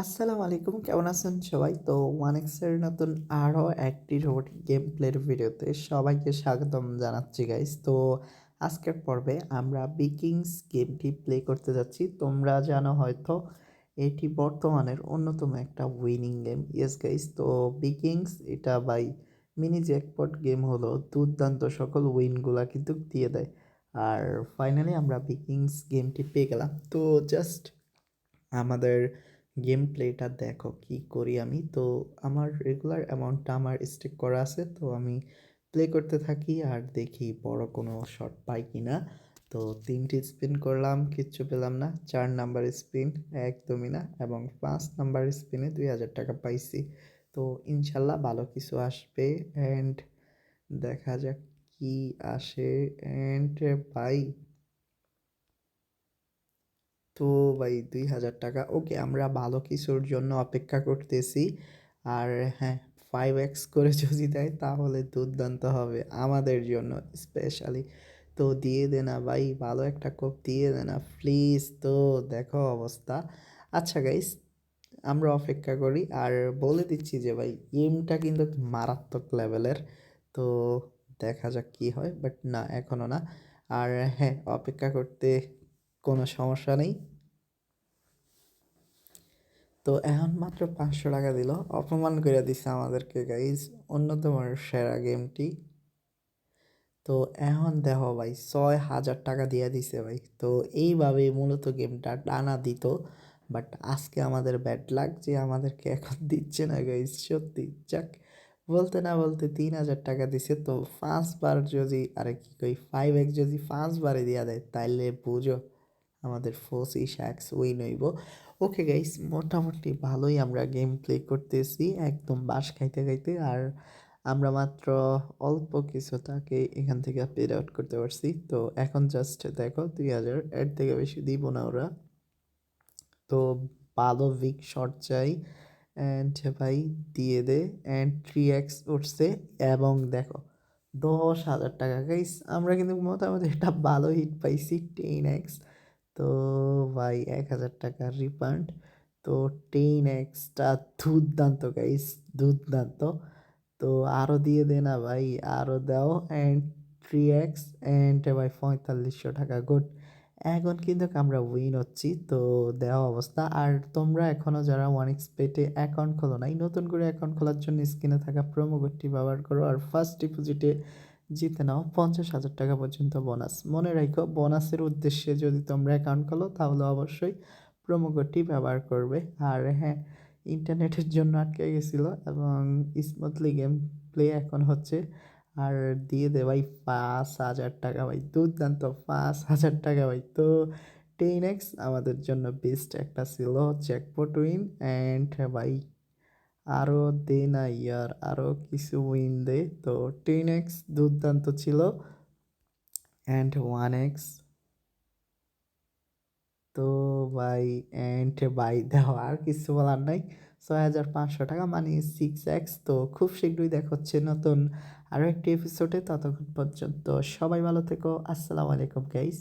আসসালামু আলাইকুম, কেমন আছেন সবাই? তো ওয়ান এক্সের নতুন আরও একটি রোবোটিক গেম প্লের ভিডিওতে সবাইকে স্বাগতম জানাচ্ছি গাইস তো আজকের পর্বে আমরা বিকিংস গেমটি প্লে করতে যাচ্ছি। তোমরা জানো হয়তো এটি বর্তমানের অন্যতম একটা উইনিং গেম ইয়েস গাইস তো বিকিংস এটা বাই মিনি জ্যাকপট গেম হলো, দুর্দান্ত সকল উইনগুলা কিন্তু দিয়ে দেয়। আর ফাইনালি আমরা বিকিংস গেমটি পেয়ে গেলাম। তো জাস্ট আমাদের গেম প্লেটা দেখো কি করি আমি। তো আমার রেগুলার অ্যামাউন্টটা আমার স্টেক করা আছে, তো আমি প্লে করতে থাকি আর দেখি বড় কোনো শট পাই কি না তো তিনটি স্পিন করলাম, কিচ্ছু পেলাম না, চার নাম্বার স্পিন একদমই না এবং পাঁচ নাম্বার স্পিনে দুই হাজার টাকা পাইছি। তো ইনশাল্লাহ ভালো কিছু আসবে অ্যান্ড দেখা যাক কি আসে অ্যান্ড ভাই তো ভাই দুই হাজার টাকা, ওকে আমরা ভালো কিছুর জন্য অপেক্ষা করতেছি। আর হ্যাঁ ফাইভ এক্স করে যদি দেয় তাহলে দুর্দান্ত হবে আমাদের জন্য স্পেশালি তো দিয়ে দে না ভাই, ভালো একটা কোপ দিয়ে দে না প্লিজ তো দেখো অবস্থা। আচ্ছা গাইস আমরা অপেক্ষা করি, আর বলে দিচ্ছি যে ভাই এমটা কিন্তু মারাত্মক লেভেলের তো দেখা যাক কি হয় বাট না এখনও না। আর হ্যাঁ অপেক্ষা করতে কোনো সমস্যা নেই। তো এখন মাত্র পাঁচশো টাকা দিল। অপমান করে দিছে আমাদেরকে গাইজ অন্যতম সেরা গেমটি। তো এখন দেখো ভাই, ছয় হাজার টাকা দিয়ে দিছে ভাই। তো এইভাবেই মূলত গেমটা টানা দিত। বাট আজকে আমাদের ব্যাড লাগ যে আমাদেরকে এখন দিচ্ছে না গাইজ সত্যি, যাক। বলতে না বলতে তিন হাজার টাকা দিছে। তো পাঁচবার যদি, আরে কি কই ফাইভ এক্স যদি পাঁচবারে দিয়া দেয়, তাইলে বুঝো। আমাদের ফোসি শ্যাক্স উইন হইব ওকে গাইস, মোটামুটি ভালোই আমরা গেম প্লে করতেছি, একদম বাস খাইতে খাইতে। আর আমরা মাত্র অল্প কিছু তাকে এখান থেকে পেড আউট করতে পারছি। তো এখন জাস্ট দেখো, দুই হাজার এর থেকে বেশি দিব না ওরা। তো ভালো উইক শট চাই। অ্যান্ড ভাই, দিয়ে দে। অ্যান্ড থ্রি এক্স উঠছে। এবং দেখো, দশ হাজার টাকা। গাইস, আমরা কিন্তু মোটামুটি একটা ভালো হিট পাইছি টেন এক্স তো ভাই এক হাজার টাকা রিফান্ড তো টেন এক্সটা দুর্দান্ত গাইস দুর্দান্ত। তো আরও দিয়ে দে না ভাই আরও দাও অ্যান্ড থ্রি এক্স অ্যান্ড ভাই পঁয়তাল্লিশশো টাকা গুড এখন কিন্তু আমরা উইন হচ্ছি, তো দেওয়া অবস্থা। আর তোমরা এখনও যারা ওয়ান এক্স পেটে অ্যাকাউন্ট খোলো নাই, নতুন করে অ্যাকাউন্ট খোলার জন্য স্ক্রিনে থাকা প্রোমো কোডটি ব্যবহার করো। আর ফার্স্ট ডিপোজিটে জিতে নাও পঞ্চাশ হাজার টাকা পর্যন্ত বোনাস মনে রাখো বোনাসের উদ্দেশ্যে যদি তোমরা অ্যাকাউন্ট খোলো, তাহলে অবশ্যই প্রোমো কোডটি ব্যবহার করবে। আর হ্যাঁ ইন্টারনেটের জন্য আটকে গেছিল এবং স্মুথলি গেম প্লে এখন হচ্ছে। আর দিয়ে দে ভাই পাঁচ হাজার টাকা ভাই, দুর্দান্ত পাঁচ হাজার টাকা ভাই। তো টেন এক্স আমাদের জন্য বেস্ট একটা ছিল জ্যাকপট উইন অ্যান্ড ভাই আরও দে না ইয়ার আরও কিছু উইন দে তো টেন এক্স দুর্দান্ত ছিল। অ্যান্ড ওয়ান এক্স তো ভাই অ্যান্ড বাই দেখো আর কিছু বলার নাই। ছয় হাজার পাঁচশো টাকা মানে সিক্স এক্স তো খুব শীঘ্রই দেখা হচ্ছে নতুন আরও একটি এপিসোডে ততক্ষণ পর্যন্ত সবাই ভালো থেকো। আসসালামু আলাইকুম গাইস